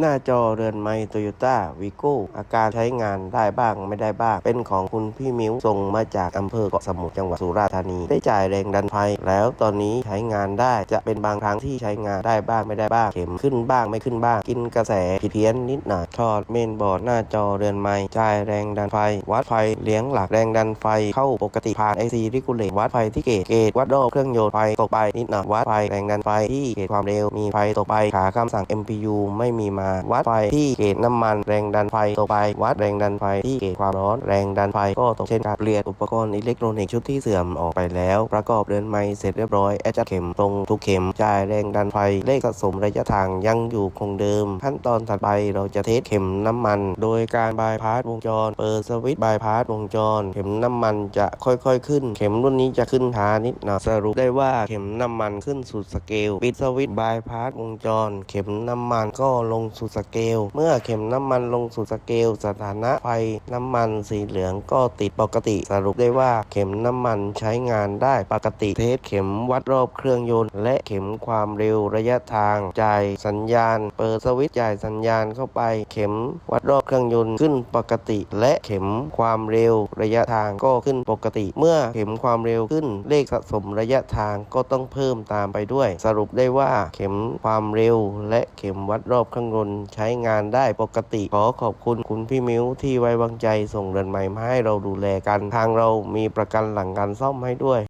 หน้าจอเรือนไม้โตโยต้าวีโก้อาการใช้งานได้บ้างไม่ได้บ้าง เป็นของคุณพี่มิวส่งมาจากอำเภอเกาะสมุทรจังหวัดสุราษฎร์ธานี ได้จ่ายแรงดันไฟแล้วตอนนี้ใช้งานได้จะเป็นบางครั้งที่ใช้งานได้บ้างไม่ได้บ้าง เข็มขึ้นบ้างไม่ขึ้นบ้าง กินกระแสผิดเพี้ยนนิดหน่อยถอดเมนบอร์ดหน้าจอเรือนไม้จ่ายแรงดันไฟ วัดไฟเลี้ยงหลักแรงดันไฟเข้าปกติผ่านไอซีริกูเลตวัดไฟที่เกตเกตวัดรอบเครื่องยนต์ไฟตกไปนิดหน่อยวัดไฟแรงดันไฟที่เกตความเร็วมีไฟตกไปขาคำสั่ง MPU ไม่มีมาวัดไฟที่เกตน้ำมันแรงดันไฟตกไปวัดแรงดันไฟที่เกตความร้อนแรงดันไฟก็ตกเช่นกันเปลี่ยนอุปกรณ์อิเล็กทรอนิกส์ชุดที่เสื่อมออกไปแล้ว ประกอบเดินไม้เสร็จเรียบร้อยแอดจัดเข็มตรงทุกเข็มจ่ายแรงดันไฟเลขสะสมระยะทางยังอยู่คงเดิม ขั้นตอนถัดไปเราจะเทสเข็มน้ำมัน โดยการบายพาสวงจร เปิดสวิตช์บายพาสวงจร เข็มน้ำมันจะค่อยๆ ขึ้น เข็มรุ่นนี้จะขึ้นช้านิดหน่อยสรุปได้ว่าเข็มน้ำมันขึ้นสุดสเกลปิดสวิตช์บายพาสวงจร เข็มน้ำมันก็ลงสุดสเกล เมื่อเข็มน้ำมันลงสุดสเกล สถานะไฟน้ำมันสีเหลืองก็ติดปกติ สรุปได้ว่าเข็มน้ำมันใช้งานได้ปกติ เทสเข็มวัดรอบเครื่องยนต์ และเข็มความเร็วระยะทางจ่ายสัญญาณ เปิดสวิตช์จ่ายสัญญาณเข้าไป เข็มวัดรอบเครื่องยนต์ขึ้นปกติ และเข็มความเร็วระยะทางก็ขึ้นปกติ เมื่อเข็มความเร็วขึ้นเลขสะสมระยะทางก็ต้องเพิ่มตามไปด้วย สรุปได้ว่าเข็มความเร็วและเข็มวัดรอบเครื่องยนต์ใช้งานได้ปกติ ขอขอบคุณคุณพี่มิ้วที่ไว้วางใจส่งเรือนใหม่มาให้เราดูแลกัน ทางเรามีประกันหลังการซ่อมให้ด้วย